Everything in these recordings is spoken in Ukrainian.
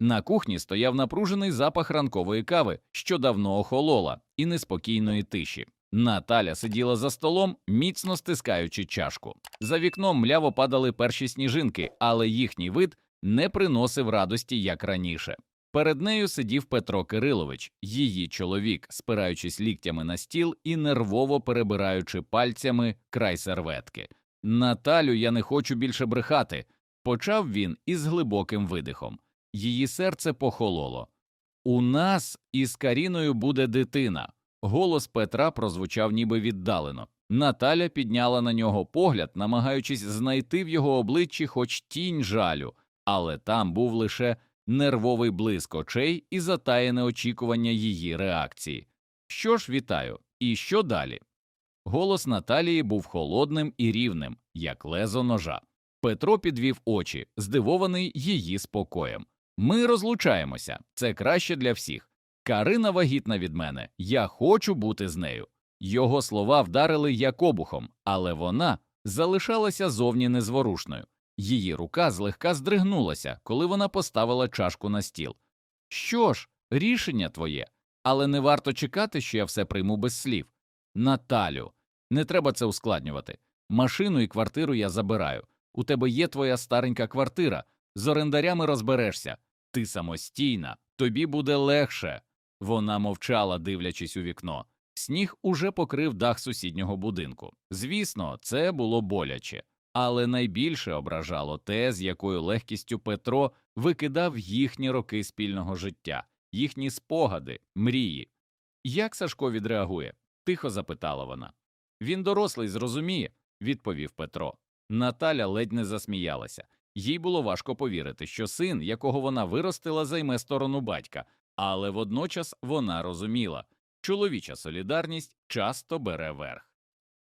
На кухні стояв напружений запах ранкової кави, що давно охолола, і неспокійної тиші. Наталя сиділа за столом, міцно стискаючи чашку. За вікном мляво падали перші сніжинки, але їхній вид не приносив радості, як раніше. Перед нею сидів Петро Кирилович, її чоловік, спираючись ліктями на стіл і нервово перебираючи пальцями край серветки. Наталю, я не хочу більше брехати, почав він із глибоким видихом. Її серце похололо. У нас із Каріною буде дитина. Голос Петра прозвучав ніби віддалено. Наталя підняла на нього погляд, намагаючись знайти в його обличчі хоч тінь жалю, але там був лише нервовий блиск очей і затаєне очікування її реакції. Що ж, вітаю, і що далі? Голос Наталії був холодним і рівним, як лезо ножа. Петро підвів очі, здивований її спокоєм. Ми розлучаємося, це краще для всіх. Карина вагітна від мене, я хочу бути з нею. Його слова вдарили як обухом, але вона залишалася зовні незворушною. Її рука злегка здригнулася, коли вона поставила чашку на стіл. Що ж, рішення твоє, але не варто чекати, що я все прийму без слів. Наталю, не треба це ускладнювати. Машину і квартиру я забираю. У тебе є твоя старенька квартира, з орендарями розберешся. Ти самостійна, тобі буде легше. Вона мовчала, дивлячись у вікно. Сніг уже покрив дах сусіднього будинку. Звісно, це було боляче, але найбільше ображало те, з якою легкістю Петро викидав їхні роки спільного життя, їхні спогади, мрії. Як Сашко відреагує? тихо запитала вона. Він дорослий, зрозуміє, відповів Петро. Наталя ледь не засміялася. Їй було важко повірити, що син, якого вона виростила, займе сторону батька, але водночас вона розуміла чоловіча солідарність часто бере верх.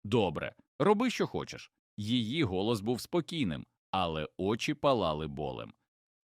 Добре, роби, що хочеш. Її голос був спокійним, але очі палали болем.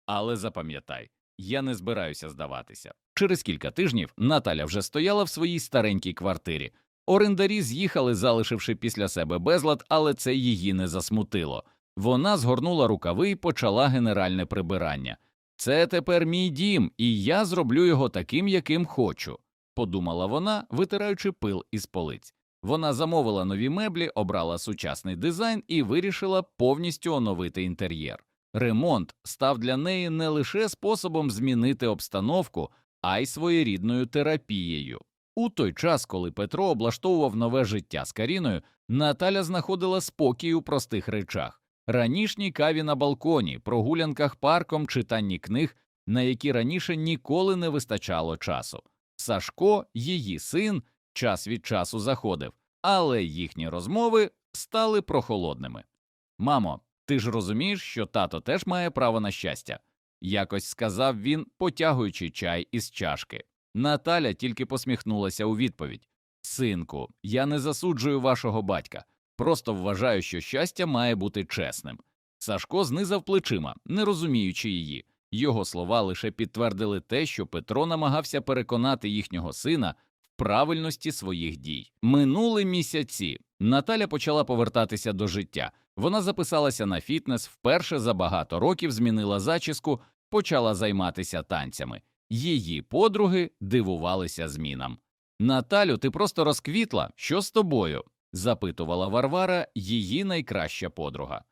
Але запам'ятай, я не збираюся здаватися. Через кілька тижнів Наталя вже стояла в своїй старенькій квартирі. Орендарі з'їхали, залишивши після себе безлад, але це її не засмутило. Вона згорнула рукави і почала генеральне прибирання. Це тепер мій дім, і я зроблю його таким, яким хочу, подумала вона, витираючи пил із полиць. Вона замовила нові меблі, обрала сучасний дизайн і вирішила повністю оновити інтер'єр. Ремонт став для неї не лише способом змінити обстановку, а й своєрідною терапією. У той час, коли Петро облаштовував нове життя з Каріною, Наталя знаходила спокій у простих речах ранішній каві на балконі, прогулянках парком, читанні книг, на які раніше ніколи не вистачало часу. Сашко, її син, час від часу заходив, але їхні розмови стали прохолодними. Мамо, ти ж розумієш, що тато теж має право на щастя, якось сказав він, потягуючи чай із чашки. Наталя тільки посміхнулася у відповідь Синку, я не засуджую вашого батька, просто вважаю, що щастя має бути чесним. Сашко знизав плечима, не розуміючи її. Його слова лише підтвердили те, що Петро намагався переконати їхнього сина в правильності своїх дій. Минули місяці. Наталя почала повертатися до життя. Вона записалася на фітнес, вперше за багато років змінила зачіску, почала займатися танцями. Її подруги дивувалися змінам. Наталю, ти просто розквітла. Що з тобою? Запитувала Варвара, її найкраща подруга.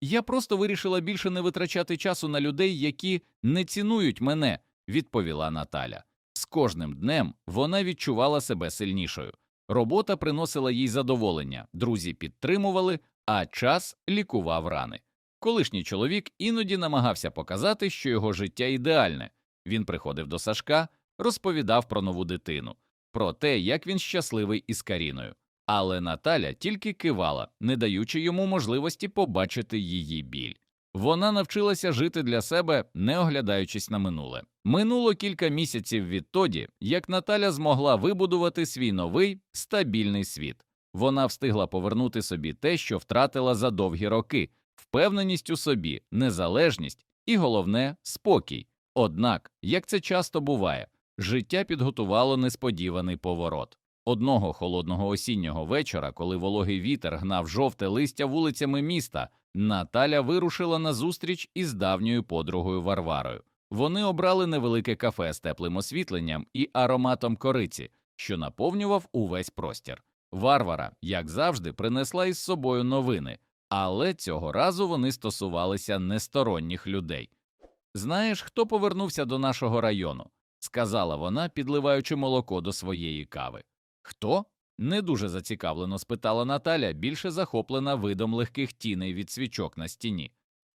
Я просто вирішила більше не витрачати часу на людей, які не цінують мене, відповіла Наталя. З кожним днем вона відчувала себе сильнішою. Робота приносила їй задоволення, друзі підтримували, а час лікував рани. Колишній чоловік іноді намагався показати, що його життя ідеальне. Він приходив до Сашка, розповідав про нову дитину, про те, як він щасливий із Каріною. Але Наталя тільки кивала, не даючи йому можливості побачити її біль. Вона навчилася жити для себе, не оглядаючись на минуле. Минуло кілька місяців відтоді, як Наталя змогла вибудувати свій новий стабільний світ. Вона встигла повернути собі те, що втратила за довгі роки, впевненість у собі, незалежність і, головне, спокій. Однак, як це часто буває, життя підготувало несподіваний поворот. Одного холодного осіннього вечора, коли вологий вітер гнав жовте листя вулицями міста, Наталя вирушила на зустріч із давньою подругою Варварою. Вони обрали невелике кафе з теплим освітленням і ароматом кориці, що наповнював увесь простір. Варвара, як завжди, принесла із собою новини, але цього разу вони стосувалися несторонніх людей. Знаєш, хто повернувся до нашого району? сказала вона, підливаючи молоко до своєї кави. Хто? Не дуже зацікавлено спитала Наталя, більше захоплена видом легких тіней від свічок на стіні.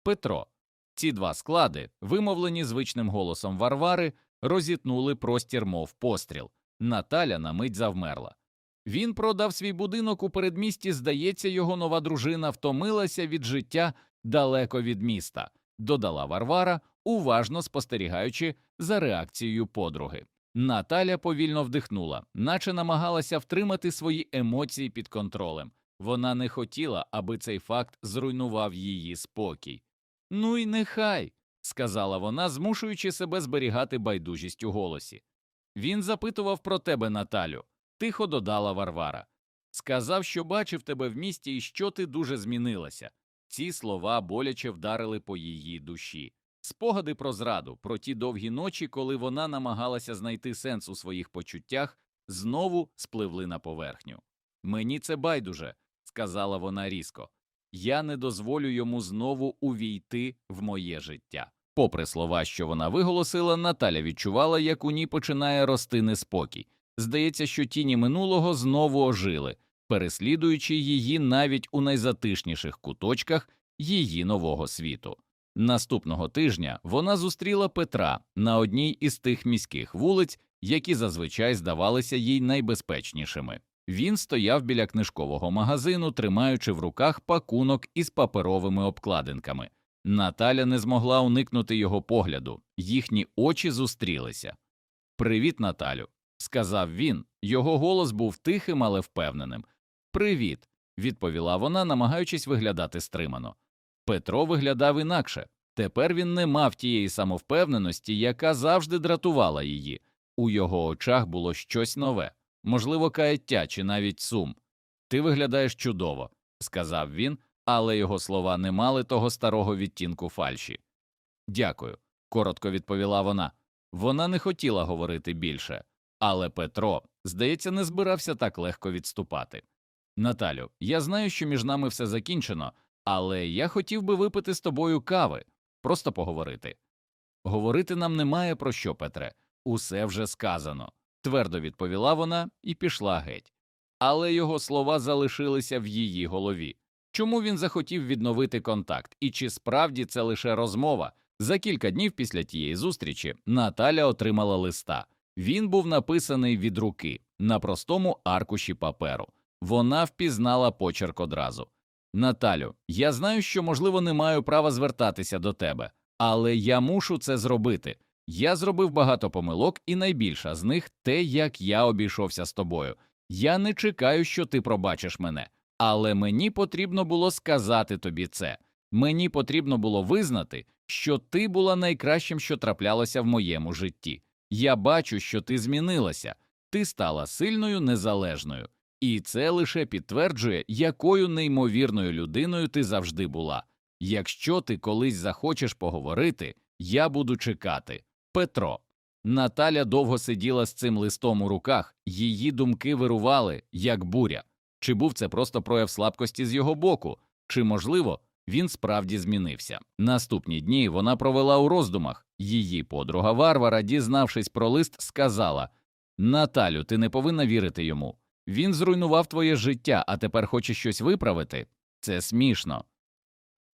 Петро. Ці два склади, вимовлені звичним голосом Варвари, розітнули простір, мов постріл. Наталя на мить завмерла. Він продав свій будинок у передмісті, здається, його нова дружина втомилася від життя далеко від міста, додала Варвара, уважно спостерігаючи за реакцією подруги. Наталя повільно вдихнула, наче намагалася втримати свої емоції під контролем. Вона не хотіла, аби цей факт зруйнував її спокій. Ну й нехай, сказала вона, змушуючи себе зберігати байдужість у голосі. Він запитував про тебе, Наталю, тихо додала Варвара. Сказав, що бачив тебе в місті і що ти дуже змінилася. Ці слова боляче вдарили по її душі. Спогади про зраду, про ті довгі ночі, коли вона намагалася знайти сенс у своїх почуттях, знову спливли на поверхню. Мені це байдуже, сказала вона різко. Я не дозволю йому знову увійти в моє життя. Попри слова, що вона виголосила, Наталя відчувала, як у ній починає рости неспокій. Здається, що тіні минулого знову ожили, переслідуючи її навіть у найзатишніших куточках її нового світу. Наступного тижня вона зустріла Петра на одній із тих міських вулиць, які зазвичай здавалися їй найбезпечнішими. Він стояв біля книжкового магазину, тримаючи в руках пакунок із паперовими обкладинками. Наталя не змогла уникнути його погляду, їхні очі зустрілися. Привіт, Наталю, сказав він. Його голос був тихим, але впевненим. Привіт, відповіла вона, намагаючись виглядати стримано. Петро виглядав інакше. Тепер він не мав тієї самовпевненості, яка завжди дратувала її. У його очах було щось нове, можливо, каяття чи навіть сум. Ти виглядаєш чудово, сказав він, але його слова не мали того старого відтінку фальші. Дякую, коротко відповіла вона. Вона не хотіла говорити більше, але Петро, здається, не збирався так легко відступати. Наталю, я знаю, що між нами все закінчено, але я хотів би випити з тобою кави, просто поговорити. Говорити нам немає про що, Петре, усе вже сказано, твердо відповіла вона і пішла геть. Але його слова залишилися в її голові. Чому він захотів відновити контакт, і чи справді це лише розмова? За кілька днів після тієї зустрічі Наталя отримала листа. Він був написаний від руки на простому аркуші паперу. Вона впізнала почерк одразу. Наталю, я знаю, що, можливо, не маю права звертатися до тебе, але я мушу це зробити. Я зробив багато помилок, і найбільша з них те, як я обійшовся з тобою. Я не чекаю, що ти пробачиш мене, але мені потрібно було сказати тобі це. Мені потрібно було визнати, що ти була найкращим, що траплялося в моєму житті. Я бачу, що ти змінилася, ти стала сильною, незалежною. І це лише підтверджує, якою неймовірною людиною ти завжди була. Якщо ти колись захочеш поговорити, я буду чекати. Петро. Наталя довго сиділа з цим листом у руках, її думки вирували, як буря. Чи був це просто прояв слабкості з його боку, чи, можливо, він справді змінився. Наступні дні вона провела у роздумах. Її подруга Варвара, дізнавшись про лист, сказала Наталю, ти не повинна вірити йому. Він зруйнував твоє життя, а тепер хоче щось виправити? Це смішно.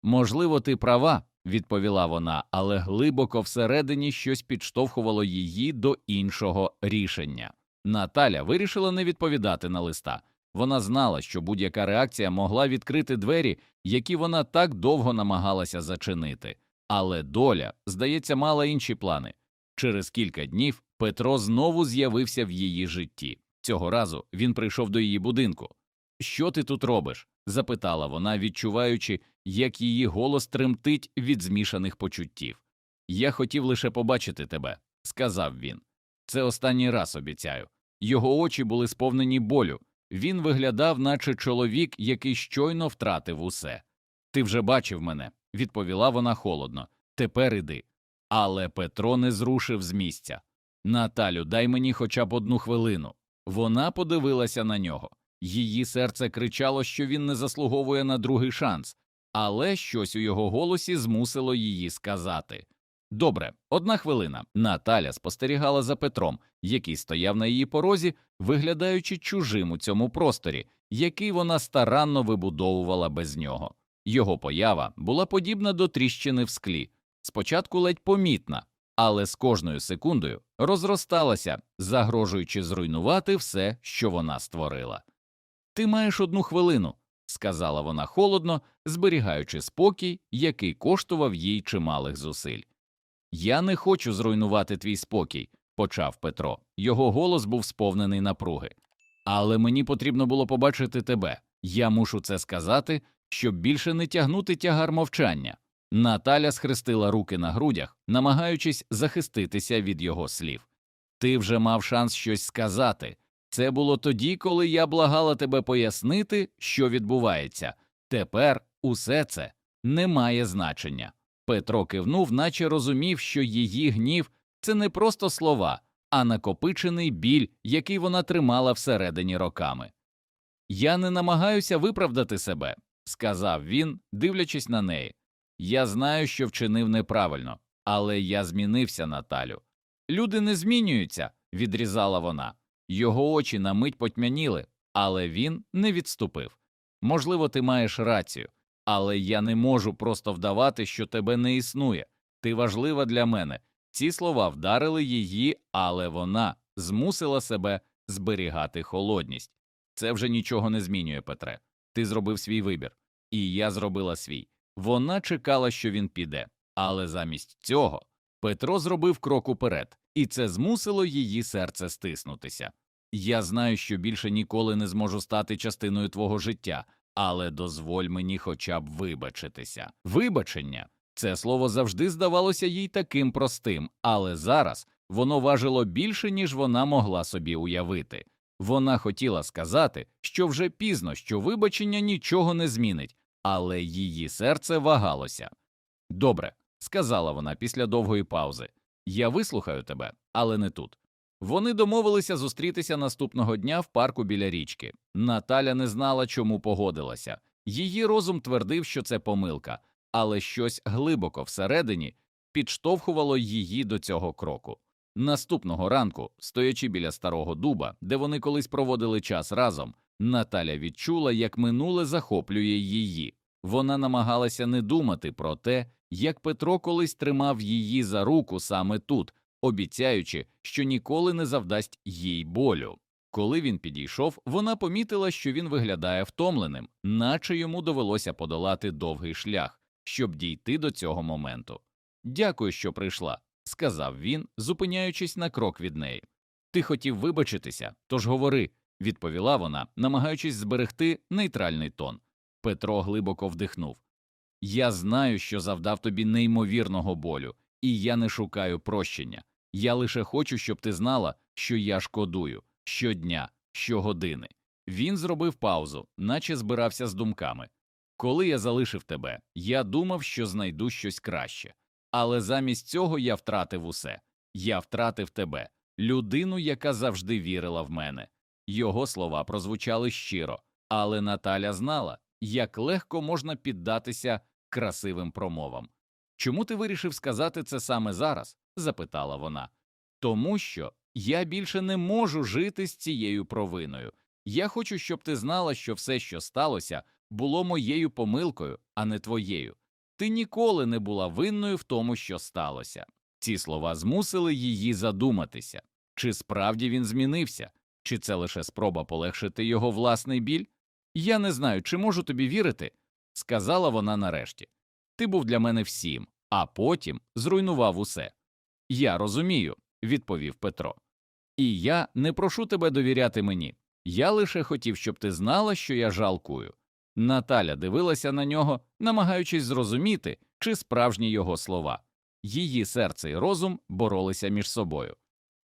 Можливо, ти права, відповіла вона, але глибоко всередині щось підштовхувало її до іншого рішення. Наталя вирішила не відповідати на листа. Вона знала, що будь-яка реакція могла відкрити двері, які вона так довго намагалася зачинити. Але доля, здається, мала інші плани. Через кілька днів Петро знову з'явився в її житті. Цього разу він прийшов до її будинку. Що ти тут робиш? запитала вона, відчуваючи, як її голос тремтить від змішаних почуттів. Я хотів лише побачити тебе, сказав він. Це останній раз обіцяю. Його очі були сповнені болю. Він виглядав, наче чоловік, який щойно втратив усе. Ти вже бачив мене, відповіла вона холодно. Тепер іди. Але Петро не зрушив з місця. Наталю, дай мені хоча б одну хвилину. Вона подивилася на нього. Її серце кричало, що він не заслуговує на другий шанс, але щось у його голосі змусило її сказати. Добре, одна хвилина. Наталя спостерігала за Петром, який стояв на її порозі, виглядаючи чужим у цьому просторі, який вона старанно вибудовувала без нього. Його поява була подібна до тріщини в склі, спочатку ледь помітна, але з кожною секундою розросталася, загрожуючи зруйнувати все, що вона створила. Ти маєш одну хвилину, сказала вона холодно, зберігаючи спокій, який коштував їй чималих зусиль. Я не хочу зруйнувати твій спокій, почав Петро. Його голос був сповнений напруги. Але мені потрібно було побачити тебе. Я мушу це сказати, щоб більше не тягнути тягар мовчання. Наталя схрестила руки на грудях, намагаючись захиститися від його слів. Ти вже мав шанс щось сказати. Це було тоді, коли я благала тебе пояснити, що відбувається. Тепер усе це не має значення. Петро кивнув, наче розумів, що її гнів це не просто слова, а накопичений біль, який вона тримала всередині роками. Я не намагаюся виправдати себе, сказав він, дивлячись на неї. Я знаю, що вчинив неправильно, але я змінився, Наталю. Люди не змінюються, відрізала вона. Його очі на мить потьмяніли, але він не відступив. Можливо, ти маєш рацію, але я не можу просто вдавати, що тебе не існує. Ти важлива для мене. Ці слова вдарили її, але вона змусила себе зберігати холодність. Це вже нічого не змінює, Петре. Ти зробив свій вибір, і я зробила свій. Вона чекала, що він піде, але замість цього Петро зробив крок уперед, і це змусило її серце стиснутися. Я знаю, що більше ніколи не зможу стати частиною твого життя, але дозволь мені хоча б вибачитися. Вибачення це слово завжди здавалося їй таким простим, але зараз воно важило більше, ніж вона могла собі уявити. Вона хотіла сказати, що вже пізно, що вибачення нічого не змінить, але її серце вагалося. Добре, сказала вона після довгої паузи. Я вислухаю тебе, але не тут. Вони домовилися зустрітися наступного дня в парку біля річки. Наталя не знала, чому погодилася. Її розум твердив, що це помилка, але щось глибоко всередині підштовхувало її до цього кроку. Наступного ранку, стоячи біля старого дуба, де вони колись проводили час разом, Наталя відчула, як минуле захоплює її. Вона намагалася не думати про те, як Петро колись тримав її за руку саме тут, обіцяючи, що ніколи не завдасть їй болю. Коли він підійшов, вона помітила, що він виглядає втомленим, наче йому довелося подолати довгий шлях, щоб дійти до цього моменту. Дякую, що прийшла, сказав він, зупиняючись на крок від неї. Ти хотів вибачитися, тож говори, відповіла вона, намагаючись зберегти нейтральний тон. Петро глибоко вдихнув. Я знаю, що завдав тобі неймовірного болю, і я не шукаю прощення. Я лише хочу, щоб ти знала, що я шкодую щодня, щогодини. Він зробив паузу, наче збирався з думками. Коли я залишив тебе, я думав, що знайду щось краще. Але замість цього я втратив усе. Я втратив тебе, людину, яка завжди вірила в мене. Його слова прозвучали щиро, але Наталя знала, як легко можна піддатися красивим промовам. Чому ти вирішив сказати це саме зараз? запитала вона. Тому що я більше не можу жити з цією провиною. Я хочу, щоб ти знала, що все, що сталося, було моєю помилкою, а не твоєю. Ти ніколи не була винною в тому, що сталося. Ці слова змусили її задуматися, чи справді він змінився, чи це лише спроба полегшити його власний біль? Я не знаю, чи можу тобі вірити, сказала вона нарешті. Ти був для мене всім, а потім зруйнував усе. Я розумію, відповів Петро. І я не прошу тебе довіряти мені. Я лише хотів, щоб ти знала, що я жалкую. Наталя дивилася на нього, намагаючись зрозуміти, чи справжні його слова. Її серце і розум боролися між собою.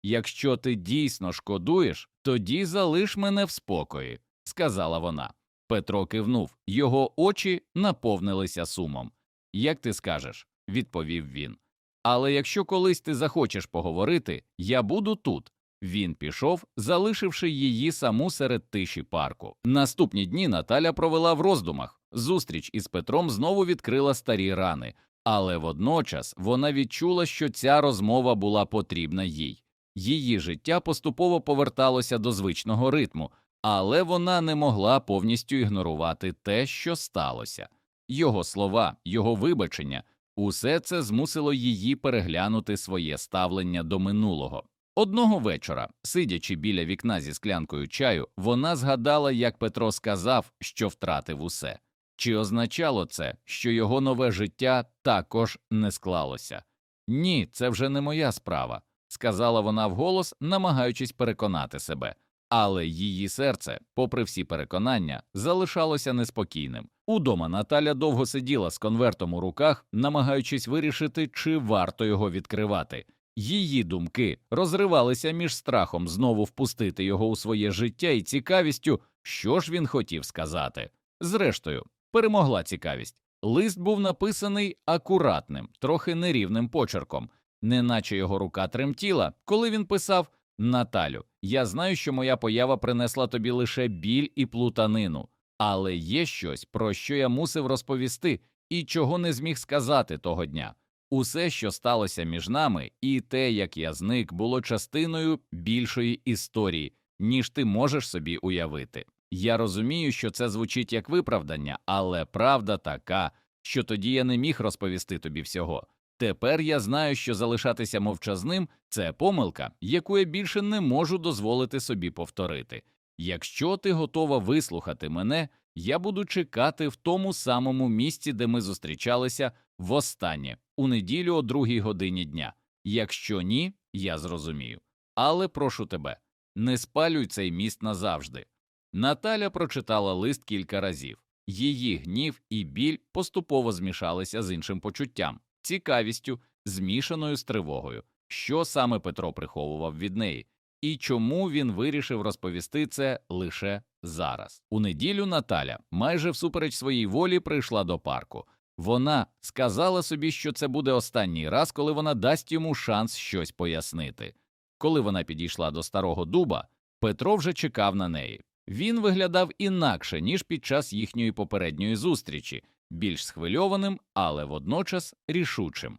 Якщо ти дійсно шкодуєш, тоді залиш мене в спокої, сказала вона. Петро кивнув, його очі наповнилися сумом. Як ти скажеш, відповів він. Але якщо колись ти захочеш поговорити, я буду тут. Він пішов, залишивши її саму серед тиші парку. Наступні дні Наталя провела в роздумах. Зустріч із Петром знову відкрила старі рани, але водночас вона відчула, що ця розмова була потрібна їй. Її життя поступово поверталося до звичного ритму, але вона не могла повністю ігнорувати те, що сталося. Його слова, його вибачення усе це змусило її переглянути своє ставлення до минулого. Одного вечора, сидячи біля вікна зі склянкою чаю, вона згадала, як Петро сказав, що втратив усе. Чи означало це, що його нове життя також не склалося? Ні, це вже не моя справа, сказала вона вголос, намагаючись переконати себе. Але її серце, попри всі переконання, залишалося неспокійним. Удома Наталя довго сиділа з конвертом у руках, намагаючись вирішити, чи варто його відкривати. Її думки розривалися між страхом знову впустити його у своє життя і цікавістю, що ж він хотів сказати. Зрештою, перемогла цікавість. Лист був написаний акуратним, трохи нерівним почерком, неначе його рука тремтіла, коли він писав Наталю, я знаю, що моя поява принесла тобі лише біль і плутанину, але є щось, про що я мусив розповісти і чого не зміг сказати того дня. Усе, що сталося між нами, і те, як я зник, було частиною більшої історії, ніж ти можеш собі уявити. Я розумію, що це звучить як виправдання, але правда така, що тоді я не міг розповісти тобі всього. Тепер я знаю, що залишатися мовчазним це помилка, яку я більше не можу дозволити собі повторити. Якщо ти готова вислухати мене, я буду чекати в тому самому місці, де ми зустрічалися востаннє, у неділю о другій годині дня. Якщо ні, я зрозумію. Але прошу тебе, не спалюй цей міст назавжди. Наталя прочитала лист кілька разів. Її гнів і біль поступово змішалися з іншим почуттям, цікавістю, змішаною з тривогою, що саме Петро приховував від неї, і чому він вирішив розповісти це лише зараз. У неділю Наталя, майже всупереч своїй волі, прийшла до парку. Вона сказала собі, що це буде останній раз, коли вона дасть йому шанс щось пояснити. Коли вона підійшла до старого дуба, Петро вже чекав на неї. Він виглядав інакше, ніж під час їхньої попередньої зустрічі, більш схвильованим, але водночас рішучим.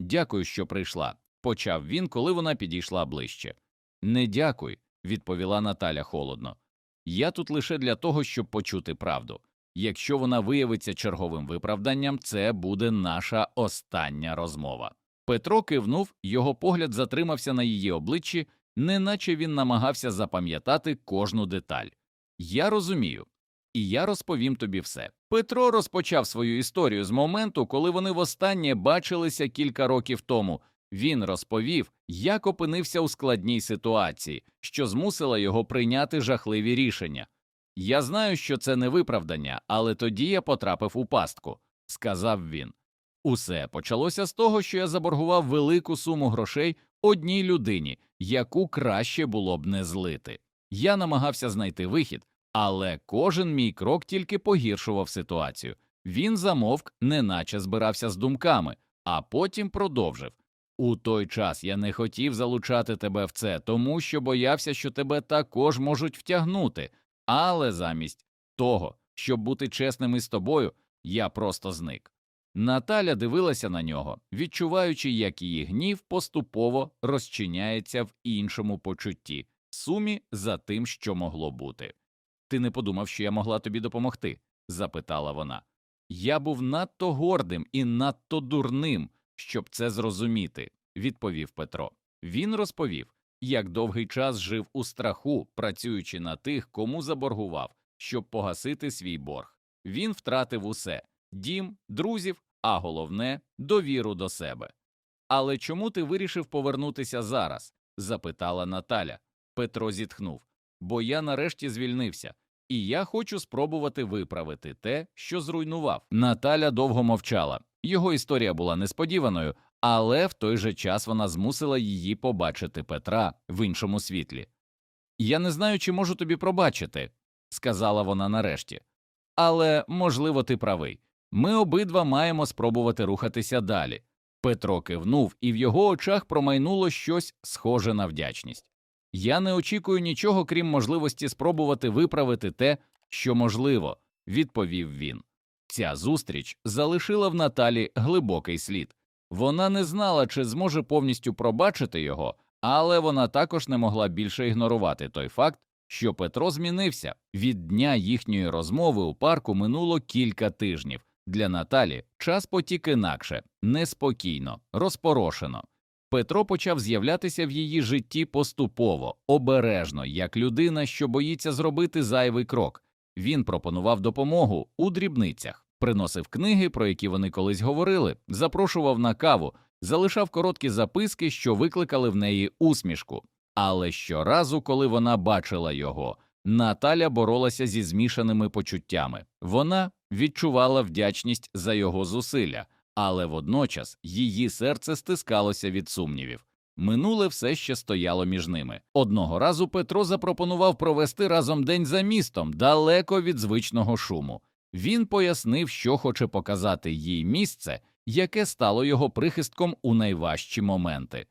Дякую, що прийшла, почав він, коли вона підійшла ближче. Не дякуй, відповіла Наталя холодно. Я тут лише для того, щоб почути правду. Якщо вона виявиться черговим виправданням, це буде наша остання розмова. Петро кивнув, його погляд затримався на її обличчі, неначе він намагався запам'ятати кожну деталь. Я розумію, і я розповім тобі все. Петро розпочав свою історію з моменту, коли вони востаннє бачилися кілька років тому. Він розповів, як опинився у складній ситуації, що змусила його прийняти жахливі рішення. Я знаю, що це не виправдання, але тоді я потрапив у пастку, сказав він. Усе почалося з того, що я заборгував велику суму грошей одній людині, яку краще було б не злити. Я намагався знайти вихід, але кожен мій крок тільки погіршував ситуацію. Він замовк, неначе збирався з думками, а потім продовжив. У той час я не хотів залучати тебе в це, тому що боявся, що тебе також можуть втягнути, але замість того, щоб бути чесним із тобою, я просто зник. Наталя дивилася на нього, відчуваючи, як її гнів поступово розчиняється в іншому почутті, сумі за тим, що могло бути. Ти не подумав, що я могла тобі допомогти? запитала вона. Я був надто гордим і надто дурним, щоб це зрозуміти, відповів Петро. Він розповів, як довгий час жив у страху, працюючи на тих, кому заборгував, щоб погасити свій борг. Він втратив усе дім, друзів, а головне довіру до себе. Але чому ти вирішив повернутися зараз? запитала Наталя. Петро зітхнув. Бо я нарешті звільнився, і я хочу спробувати виправити те, що зруйнував. Наталя довго мовчала. Його історія була несподіваною, але в той же час вона змусила її побачити Петра в іншому світлі. Я не знаю, чи можу тобі пробачити, сказала вона нарешті. Але, можливо, ти правий. Ми обидва маємо спробувати рухатися далі. Петро кивнув, і в його очах промайнуло щось схоже на вдячність. Я не очікую нічого, крім можливості спробувати виправити те, що можливо, відповів він. Ця зустріч залишила в Наталі глибокий слід. Вона не знала, чи зможе повністю пробачити його, але вона також не могла більше ігнорувати той факт, що Петро змінився. Від дня їхньої розмови у парку минуло кілька тижнів. Для Наталі час потік інакше, неспокійно, розпорошено. Петро почав з'являтися в її житті поступово, обережно, як людина, що боїться зробити зайвий крок. Він пропонував допомогу у дрібницях, приносив книги, про які вони колись говорили, запрошував на каву, залишав короткі записки, що викликали в неї усмішку. Але щоразу, коли вона бачила його, Наталя боролася зі змішаними почуттями. Вона відчувала вдячність за його зусилля, але водночас її серце стискалося від сумнівів. Минуле все ще стояло між ними. Одного разу Петро запропонував провести разом день за містом, далеко від звичного шуму. Він пояснив, що хоче показати їй місце, яке стало його прихистком у найважчі моменти.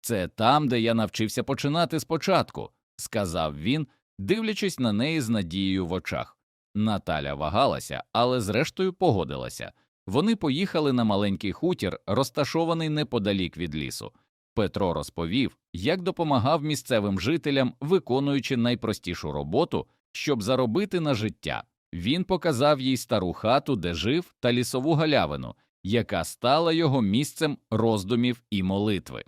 Це там, де я навчився починати спочатку, сказав він, дивлячись на неї з надією в очах. Наталя вагалася, але зрештою погодилася. Вони поїхали на маленький хутір, розташований неподалік від лісу. Петро розповів, як допомагав місцевим жителям, виконуючи найпростішу роботу, щоб заробити на життя. Він показав їй стару хату, де жив, та лісову галявину, яка стала його місцем роздумів і молитви.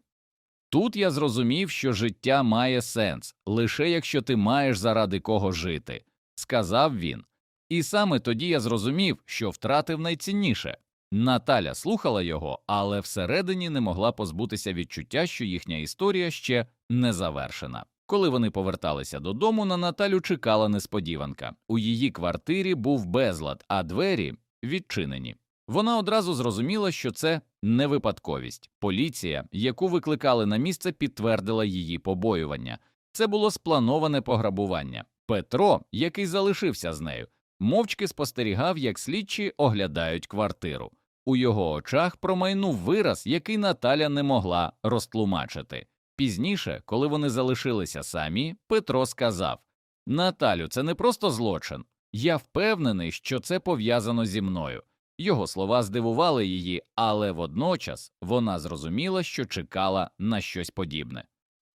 Тут я зрозумів, що життя має сенс лише якщо ти маєш заради кого жити, сказав він. І саме тоді я зрозумів, що втратив найцінніше. Наталя слухала його, але всередині не могла позбутися відчуття, що їхня історія ще не завершена. Коли вони поверталися додому, на Наталю чекала несподіванка. У її квартирі був безлад, а двері відчинені. Вона одразу зрозуміла, що це не випадковість. Поліція, яку викликали на місце, підтвердила її побоювання. Це було сплановане пограбування. Петро, який залишився з нею, мовчки спостерігав, як слідчі оглядають квартиру. У його очах промайнув вираз, який Наталя не могла розтлумачити. Пізніше, коли вони залишилися самі, Петро сказав Наталю, це не просто злочин. Я впевнений, що це пов'язано зі мною. Його слова здивували її, але водночас вона зрозуміла, що чекала на щось подібне.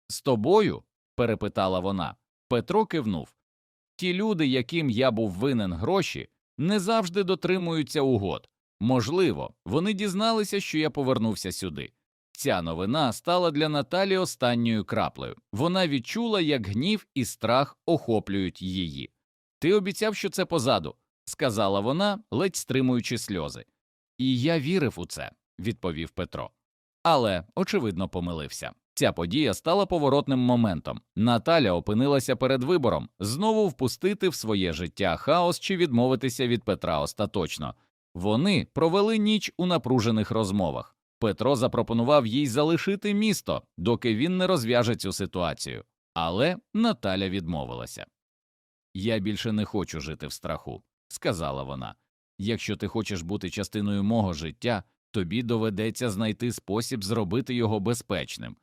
З тобою? перепитала вона. Петро кивнув. Ті люди, яким я був винен гроші, не завжди дотримуються угод. Можливо, вони дізналися, що я повернувся сюди. Ця новина стала для Наталі останньою краплею. Вона відчула, як гнів і страх охоплюють її. Ти обіцяв, що це позаду, сказала вона, ледь стримуючи сльози. І я вірив у це, відповів Петро. Але, очевидно, помилився. Ця подія стала поворотним моментом. Наталя опинилася перед вибором знову впустити в своє життя хаос чи відмовитися від Петра остаточно. Вони провели ніч у напружених розмовах. Петро запропонував їй залишити місто, доки він не розв'яже цю ситуацію. Але Наталя відмовилася. Я більше не хочу жити в страху, сказала вона. Якщо ти хочеш бути частиною мого життя, тобі доведеться знайти спосіб зробити його безпечним.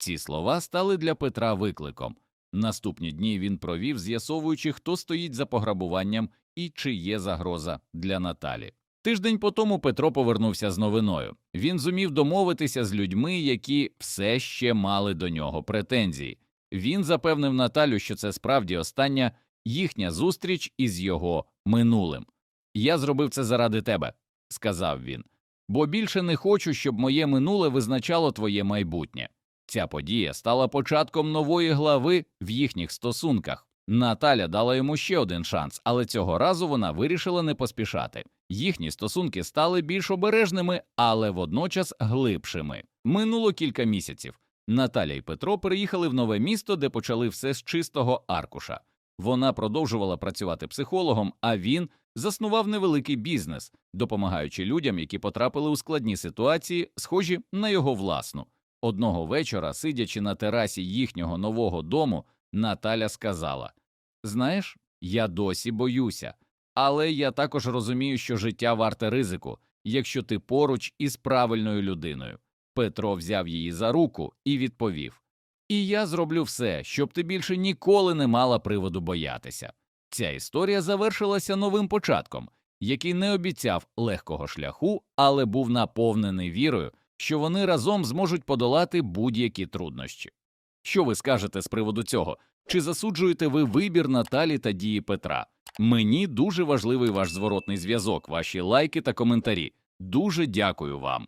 Ці слова стали для Петра викликом. Наступні дні він провів, з'ясовуючи, хто стоїть за пограбуванням і чи є загроза для Наталі. Тиждень по тому Петро повернувся з новиною. Він зумів домовитися з людьми, які все ще мали до нього претензії. Він запевнив Наталю, що це справді остання їхня зустріч із його минулим. Я зробив це заради тебе, сказав він, бо більше не хочу, щоб моє минуле визначало твоє майбутнє. Ця подія стала початком нової глави в їхніх стосунках. Наталя дала йому ще один шанс, але цього разу вона вирішила не поспішати. Їхні стосунки стали більш обережними, але водночас глибшими. Минуло кілька місяців. Наталя і Петро переїхали в нове місто, де почали все з чистого аркуша. Вона продовжувала працювати психологом, а він заснував невеликий бізнес, допомагаючи людям, які потрапили у складні ситуації, схожі на його власну. Одного вечора, сидячи на терасі їхнього нового дому, Наталя сказала Знаєш, я досі боюся, але я також розумію, що життя варте ризику. якщо ти поруч із правильною людиною. Петро взяв її за руку і відповів: І я зроблю все, щоб ти більше ніколи не мала приводу боятися. Ця історія завершилася новим початком, який не обіцяв легкого шляху, але був наповнений вірою, що вони разом зможуть подолати будь-які труднощі. Що ви скажете з приводу цього? Чи засуджуєте ви вибір Наталі та дії Петра? Мені дуже важливий ваш зворотний зв'язок, ваші лайки та коментарі. Дуже дякую вам.